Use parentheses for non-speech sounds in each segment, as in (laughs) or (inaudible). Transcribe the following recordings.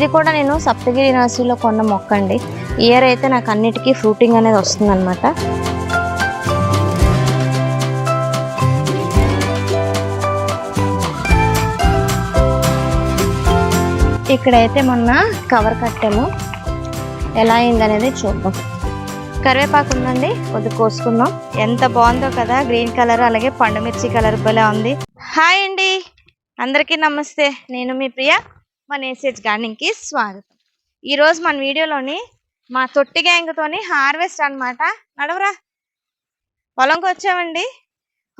ఇది కూడా నేను సప్తగిరి నర్సరీలో కొన్న మొక్క అండి ఇయర్ అయితే నాకు అన్నిటికీ ఫ్రూటింగ్ అనేది వస్తుందన్నమాట. ఇక్కడైతే మొన్న కవర్ కట్టాము ఎలా అయిందనేది చూద్దాం. కరివేపాకు ఉందండి కొద్ది కోసుకుందాం. ఎంత బాగుందో కదా గ్రీన్ కలర్ అలాగే పండుమిర్చి కలర్ భలే ఉంది. హాయ్ అండి అందరికీ నమస్తే. నేను మీ ప్రియ. మన నేసేజ్ గార్డెనింగ్కి స్వాగతం. ఈరోజు మన వీడియోలోని మా తొట్టి గ్యాంగ్తోని హార్వెస్ట్ అన్నమాట. నడవరా? పొలంకి వచ్చామండి.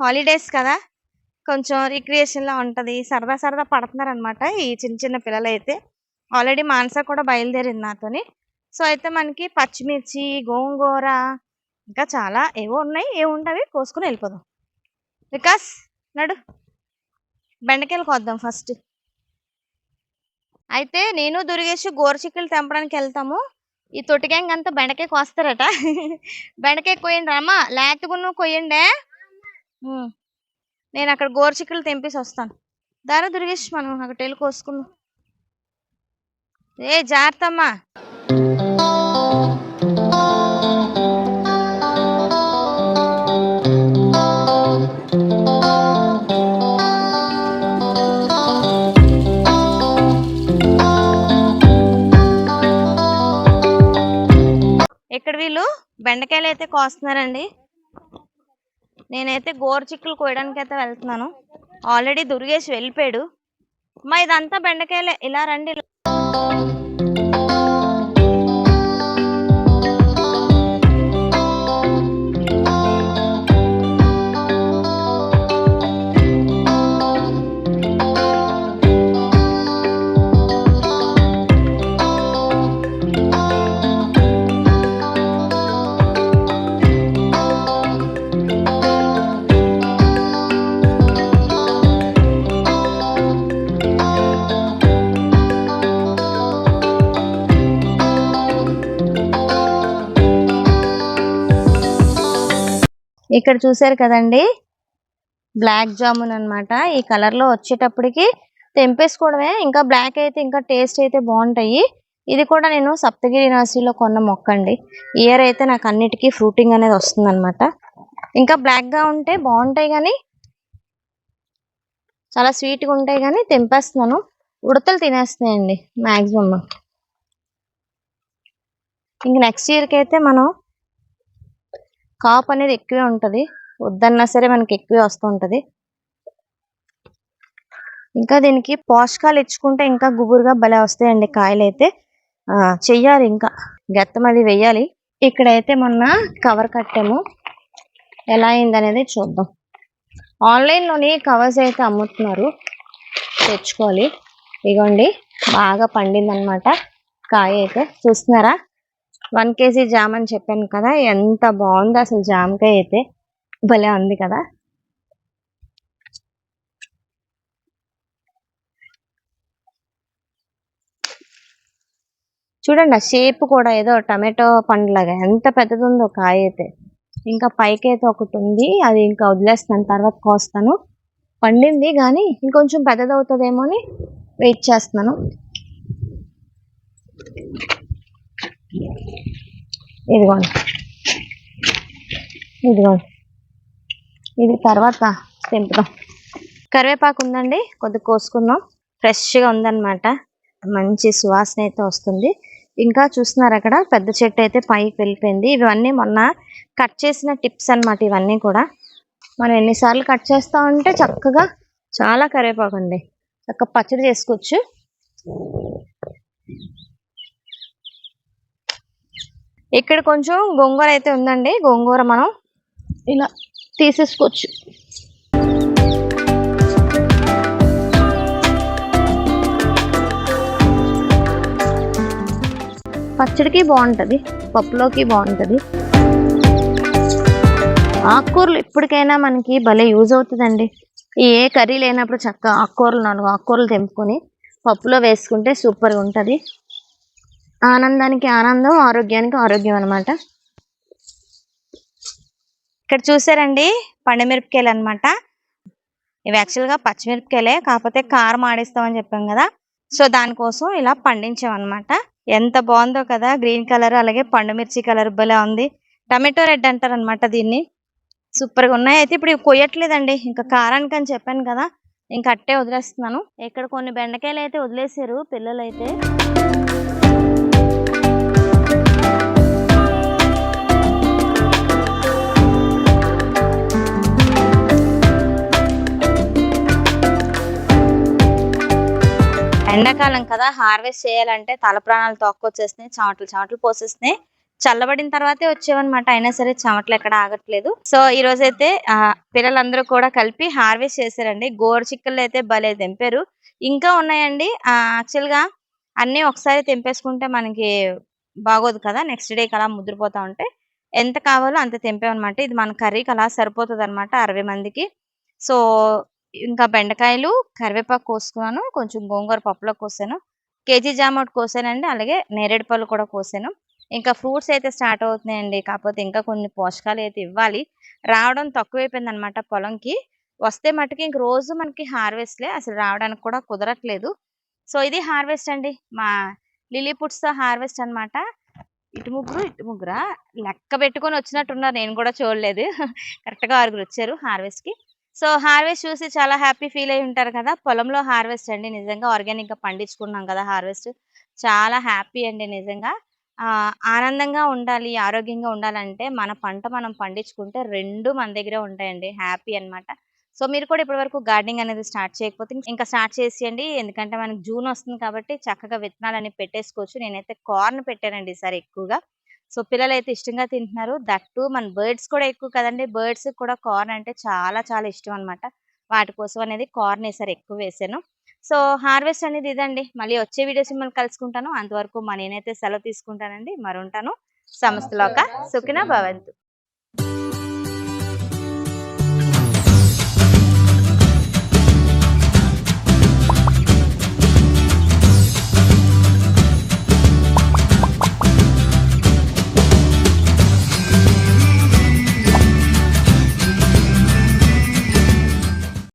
హాలిడేస్ కదా. కొంచెం రిక్రియేషన్లా ఉంటుంది. సరదా సరదా పడుతున్నారనమాట ఈ చిన్న చిన్న పిల్లలు అయితే ఆల్రెడీ మానస కూడా బయలుదేరింది నాతోని. సో అయితే మనకి పచ్చిమిర్చి గోంగూర ఇంకా చాలా ఏవో ఉన్నాయి. ఏవి కోసుకుని వెళ్ళిపోదాం. వికాస్ నడు. బెండకాయలు కోద్దాం ఫస్ట్. అయితే నేను దుర్గేష్ గోరచిక్కులు తెంపడానికి వెళ్తాము. ఈ తొట్టిగాంగ్ అంతా బెండకాయ కోస్తారట. (laughs) బెండకాయ కొయ్యండి అమ్మ లేతగా నువ్వు కొయ్యండే. నేను అక్కడ గోరచిక్కులు తెంపేసి వస్తాను. దారా దుర్గేష్ మనం అక్కడ వెళ్ళి కోసుకుందాం. ఏ జాగ్రత్త అమ్మా. ఇక్కడ వీళ్ళు బెండకాయలు అయితే కోస్తున్నారండి. నేనైతే గోరు చిక్కులు కోయడానికి అయితే వెళ్తున్నాను. ఆల్రెడీ దుర్గేష్ వెళ్ళిపోయాడు. మా ఇదంతా బెండకాయలే. ఇలా రండి. ఇక్కడ చూసారు కదండి? బ్లాక్ జామున్ అనమాట ఈ కలర్లో వచ్చేటప్పటికి తెంపేసుకోవడమే. ఇంకా బ్లాక్ అయితే ఇంకా టేస్ట్ అయితే బాగుంటాయి. ఇది కూడా నేను సప్తగిరి నర్సరీలో కొన్న మొక్క అండి ఇయర్ అయితే నాకు అన్నిటికీ ఫ్రూటింగ్ అనేది వస్తుంది ఇంకా బ్లాక్గా ఉంటే బాగుంటాయి కానీ చాలా స్వీట్గా ఉంటాయి కానీ తెంపేస్తున్నాను. ఉడతలు తినేస్తున్నాయండి మ్యాక్సిమమ్ ఇంక నెక్స్ట్ ఇయర్కి అయితే మనం కాపు అనేది ఎక్కువే ఉంటుంది. వద్దన్నా సరే మనకి ఎక్కువే వస్తూ ఉంటుంది. ఇంకా దీనికి పోషకాలు ఇచ్చుకుంటే ఇంకా గుబురుగా భలే వస్తాయండి కాయలు అయితే చెయ్యాలి ఇంకా. గెత్తం అది వెయ్యాలి. ఇక్కడైతే మొన్న కవర్ కట్టాము. ఎలా అయింది అనేది చూద్దాం. ఆన్లైన్లోని కవర్స్ అయితే అమ్ముతున్నారు. తెచ్చుకోవాలి. ఇగోండి బాగా పండిందనమాట కాయ అయితే చూస్తున్నారా? వన్ కేజీ జామ్ అని చెప్పాను కదా ఎంత బాగుంది అసలు జామకాయ అయితే భలే ఉంది కదా. చూడండి ఆ షేప్ కూడా ఏదో టమాటో పండులాగా ఎంత పెద్దది ఉందో కాయ అయితే. ఇంకా పైకి అయితే ఒకటి ఉంది అది ఇంకా వదిలేస్తాను తర్వాత కోస్తాను. పండింది కానీ ఇంకొంచెం పెద్దది అవుతుందేమో అని వెయిట్ చేస్తున్నాను. ఇదిగోండి ఇదిగోండి ఇది తర్వాత తెంపుదాం కరివేపాకు ఉందండి కొద్దిగా కోసుకుందాం. ఫ్రెష్గా ఉందన్నమాట. మంచి సువాసన అయితే వస్తుంది. ఇంకా చూస్తున్నారు అక్కడ పెద్ద చెట్టు అయితే పైకి వెళ్ళిపోయింది. ఇవన్నీ మొన్న కట్ చేసిన టిప్స్ అన్నమాట ఇవన్నీ కూడా. మనం ఎన్నిసార్లు కట్ చేస్తా ఉంటే చక్కగా చాలా కరివేపాకు అండి. చక్కగా పచ్చడి చేసుకోవచ్చు. ఇక్కడ కొంచెం గోంగూర అయితే ఉందండి. గోంగూర మనం ఇలా తీసేసుకోవచ్చు. పచ్చడికి బాగుంటుంది. పప్పులోకి బాగుంటుంది. ఆకుకూరలు ఇప్పటికైనా మనకి భలే యూజ్ అవుతుందండి. ఏ కర్రీ లేనప్పుడు చక్కగా ఆకుకూరలు నాలుగు ఆకుకూరలు తెంపుకొని పప్పులో వేసుకుంటే సూపర్గా ఉంటుంది. ఆనందానికి ఆనందం ఆరోగ్యానికి ఆరోగ్యం అన్నమాట. ఇక్కడ చూసారండి పండుమిరపకాయలు అన్నమాట. ఇవి యాక్చువల్గా పచ్చిమిరపకాయలే కాకపోతే కారం ఆడిస్తామని చెప్పాం కదా. సో దానికోసం ఇలా పండించామన్నమాట ఎంత బాగుందో కదా గ్రీన్ కలర్ అలాగే పండు మిర్చి కలర్ భలే ఉంది. టమాటో రెడ్ అంటారు అనమాట దీన్ని. సూపర్గా ఉన్నాయి. అయితే ఇప్పుడు ఇవి కొయ్యట్లేదండి. ఇంకా కారానికి అని చెప్పాను కదా ఇంకా అట్టే వదిలేస్తున్నాను. ఇక్కడ కొన్ని బెండకాయలు అయితే వదిలేసారు పిల్లలు అయితే ఎండాకాలం కదా హార్వెస్ట్ చేయాలంటే తల ప్రాణాలు తోక్కొచ్చేస్తున్నాయి చెమటలు చెమటలు పోసేస్తున్నాయి చల్లబడిన తర్వాతే వచ్చేవన్నమాట అయినా సరే చెమటలు ఎక్కడ ఆగట్లేదు. సో ఈ రోజు అయితే పిల్లలందరూ కూడా కలిపి హార్వెస్ట్ చేశారండి. గోరు చిక్కలు అయితే భలే తెంపారు. ఇంకా ఉన్నాయండి యాక్చువల్గా అన్నీ అన్ని ఒకసారి తెంపేసుకుంటే మనకి బాగోదు కదా నెక్స్ట్ డే అలా ముద్రపోతా ఉంటే. ఎంత కావాలో అంత తెంపామన్నమాట. ఇది మన కర్రీకి అలా సరిపోతుంది అనమాట అరవై మందికి. సో ఇంకా బెండకాయలు కరివేపాకు కోసుకున్నాను కొంచెం గోంగూర పప్పులో కోసాను. కేజీ జామ ఒకటి కోసానండి అలాగే నేరేడు పళ్ళు కూడా కోసాను. ఇంకా ఫ్రూట్స్ అయితే స్టార్ట్ అవుతున్నాయండి కాకపోతే ఇంకా కొన్ని పోషకాలు అయితే ఇవ్వాలి. రావడం తక్కువైపోయింది అనమాట పొలంకి. వస్తే మట్టుకి ఇంక రోజు మనకి హార్వెస్ట్లే అసలు రావడానికి కూడా కుదరట్లేదు. సో ఇది హార్వెస్ట్ అండి. మా లిలీ పుట్స్తో హార్వెస్ట్ అనమాట. ఇటు ముగ్గురు ఇటు ముగ్గురా లెక్క పెట్టుకొని వచ్చినట్టున్నారు నేను కూడా చూడలేదు. కరెక్ట్గా ఆరుగురు వచ్చారు హార్వెస్ట్కి. సో హార్వెస్ట్ చూసి చాలా హ్యాపీ ఫీల్ అయి ఉంటారు కదా. పొలంలో హార్వెస్ట్ అండి. నిజంగా ఆర్గానిక్గా పండించుకున్నాం కదా హార్వెస్ట్. చాలా హ్యాపీ అండి నిజంగా. ఆనందంగా ఉండాలి ఆరోగ్యంగా ఉండాలంటే మన పంట మనం పండించుకుంటే రెండు మన దగ్గరే ఉంటాయండి. హ్యాపీ అన్నమాట. సో మీరు కూడా ఇప్పటి వరకు గార్డెనింగ్ అనేది స్టార్ట్ చేయకపోతే ఇంకా స్టార్ట్ చేసేయండి. ఎందుకంటే మనకి జూన్ వస్తుంది కాబట్టి చక్కగా విత్తనాలు అనేవి పెట్టేసుకోవచ్చు. నేనైతే కార్న్ పెట్టానండి ఈసారి ఎక్కువగా. సో పిల్లలు అయితే ఇష్టంగా తింటున్నారు. దట్టు మన బర్డ్స్ కూడా ఎక్కువ కదండి. బర్డ్స్ కూడా కార్న్ అంటే చాలా చాలా ఇష్టం అన్నమాట. వాటి కోసం అనేది కార్న్ ఈసారి ఎక్కువ వేసాను. సో హార్వెస్ట్ అనేది ఇదండి. మళ్ళీ వచ్చే వీడియోస్ మిమ్మల్ని కలుసుకుంటాను. అంతవరకు మా నేనైతే సెలవు తీసుకుంటానండి. మరి ఉంటాను సంస్థలోక సుఖిన భవంతు.